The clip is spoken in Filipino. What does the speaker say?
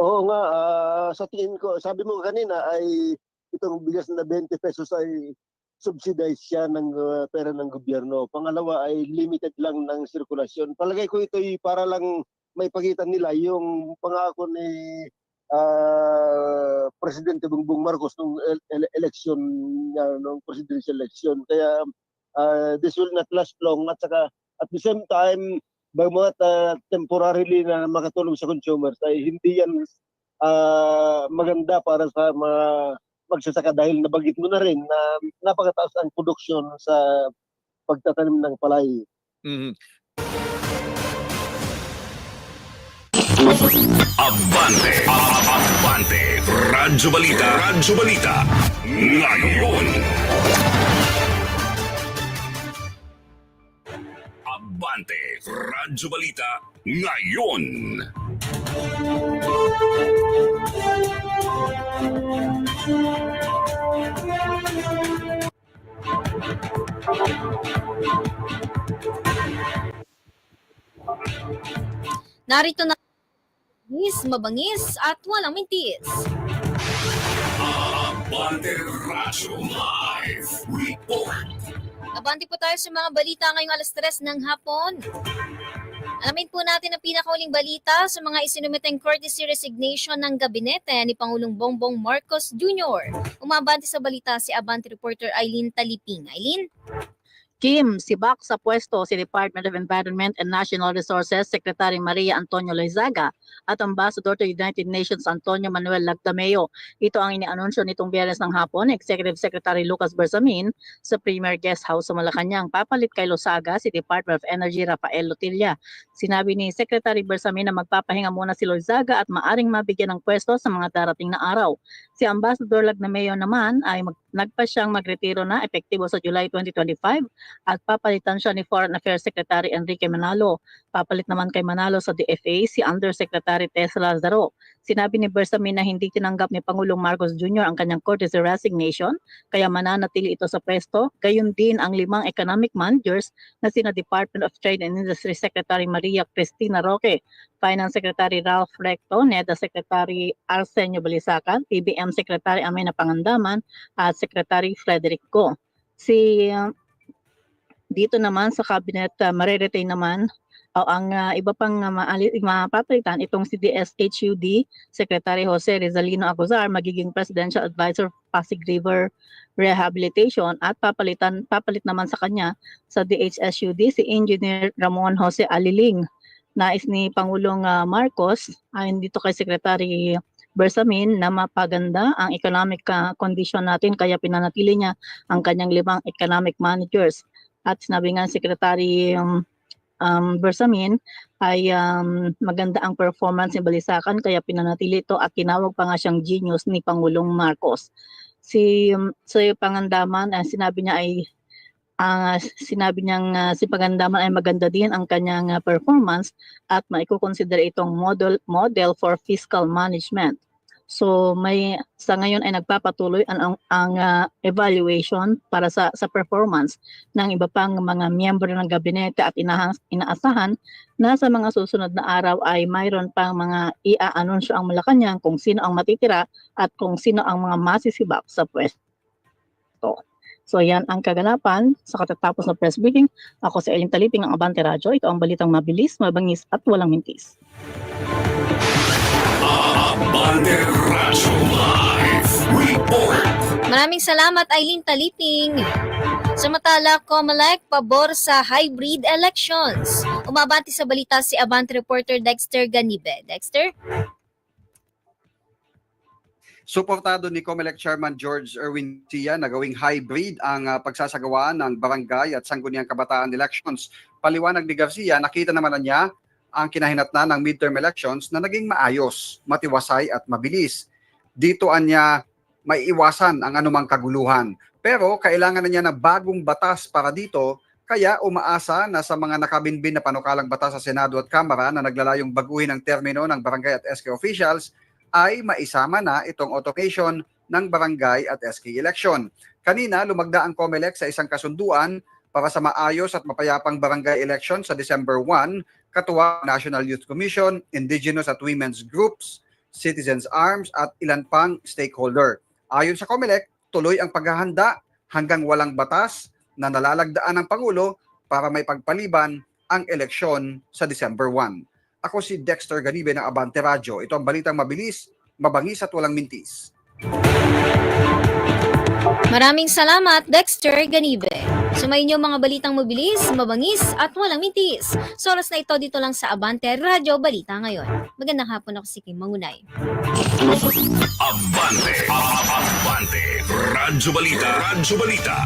Oo nga, ah, sa tingin ko, sabi mo kanina ay itong bigas na 20 pesos ay subsidized siya ng ah, pera ng gobyerno. Pangalawa ay limited lang ng sirkulasyon. Palagay ko ito ay para lang may pagitan nila yung pangako ni ah, Presidente Bongbong Marcos nung el- ele- election niya, nung presidential election. Kaya ah, this will not last long at saka at the same time bagamat ah, temporarily na makatulong sa consumers ay hindi yan ah, maganda para sa mga magsasaka dahil nabagit mo na rin na napakataas ang produksyon sa pagtatanim ng palay. Mhm. Abante, Abante, Radyo Balita, Radyo Balita, ngayon. Abante, Radyo Balita, ngayon. Narito na mabangis, mabangis at walang mintis. Abante Radyo Live Report. Abante po tayo sa mga balita ngayong alas 3 ng hapon. Alamin po natin ang pinakauling balita sa mga isinumiteng courtesy resignation ng gabinete ni Pangulong Bongbong Marcos Jr. Umabante sa balita si Abante reporter Eileen Taliping. Eileen? Kim, sibak sa pwesto si Department of Environment and National Resources Secretary Maria Antonio Loizaga at Ambassador to United Nations Antonio Manuel Lagdameo. Ito ang inianunsyo nitong biyernes ng hapon Executive Secretary Lucas Bersamin sa Premier Guest House sa Malacanang. Papalit kay Losaga si Department of Energy Rafael Lotilla. Sinabi ni Secretary Bersamin na magpapahinga muna si Loizaga at maaring mabigyan ng pwesto sa mga darating na araw. Si Ambassador Lagdameo naman ay mag- nagpa siyang magretiro na epektibo sa July 2025 at papalitan siya ni Foreign Affairs Secretary Enrique Manalo. Papalit naman kay Manalo sa DFA si Undersecretary Tess Lazaro. Sinabi ni Bersamin na hindi tinanggap ni Pangulong Marcos Jr. ang kanyang courtesy resignation kaya mananatili ito sa pwesto. Gayun din ang limang economic managers na sina Department of Trade and Industry Secretary Maria Cristina Roque, Finance Secretary Ralph Recto, NEDA Secretary Arsenio Balisacan, PBM Secretary Amina Pangandaman at Secretary Frederick Go. Si uh, dito naman sa cabinet uh, mareretain naman o ang uh, iba pang uh, mapapalitan itong si DSHUD Secretary Jose Rizalino Acuzar magiging Presidential Advisor Pasig River Rehabilitation at papalitan papalit naman sa kanya sa DHSUD si Engineer Ramon Jose Aliling. Nais ni Pangulong uh, Marcos ayon dito kay Secretary Bersamin na mapaganda ang economic uh, condition natin kaya pinanatili niya ang kanyang limang economic managers at sinabi nga Secretary um, um, Bersamin ay um, maganda ang performance ni Balisakan kaya pinanatili ito at tinawag pa nga siyang genius ni Pangulong Marcos. Si um, si Pangandaman uh, sinabi niya ay ang sinabi niyang uh, si Pangandaman ay maganda din ang kanyang uh, performance at maikukonsider itong model model for fiscal management. So may sa ngayon ay nagpapatuloy ang ang, ang uh, evaluation para sa sa performance ng iba pang mga miyembro ng gabinete at inahas, inaasahan na sa mga susunod na araw ay mayroon pang mga ia-anunsyo ang Malacanang kung sino ang matitira at kung sino ang mga masisibak sa pwesto. So yan ang kaganapan sa katatapos ng press briefing. Ako si Ellen Taliping ng Abante Radyo. Ito ang balitang mabilis, mabangis at walang mintis. Abante Radyo Live Report. Maraming salamat Eileen Taliping. Samantala, Comelec pabor sa hybrid elections. Umabati sa balita si Abante reporter Dexter Ganibe. Dexter? Suportado ni COMELEC Chairman George Erwin Tia na gawing hybrid ang ah, pagsasagawa ng barangay at sangguniang kabataan elections. Paliwanag ni Garcia, nakita naman na niya ang kinahinatnan ng midterm elections na naging maayos, matiwasay at mabilis. Dito anya may iwasan ang anumang kaguluhan. Pero kailangan na niya ng bagong batas para dito kaya umaasa na sa mga nakabinbin na panukalang batas sa Senado at Kamara na naglalayong baguhin ang termino ng barangay at SK officials ay maisama na itong automation ng barangay at SK election. Kanina, lumagda ang COMELEC sa isang kasunduan para sa maayos at mapayapang barangay election sa December 1, katuwa National Youth Commission, Indigenous at Women's Groups, Citizens Arms at ilan pang stakeholder. Ayon sa COMELEC, tuloy ang paghahanda hanggang walang batas na nalalagdaan ng Pangulo para may pagpaliban ang eleksyon sa December 1. Ako si Dexter Ganibe ng Abante Radyo. Ito ang balitang mabilis, mabangis at walang mintis. Maraming salamat, Dexter Ganibe. Sumayin niyo mga balitang mabilis, mabangis at walang mitis. Sa oras na ito dito lang sa Abante Radyo Balita ngayon. Magandang hapon ako si Kim Mangunay. Abante. Abante. Radyo Balita. Radyo Balita.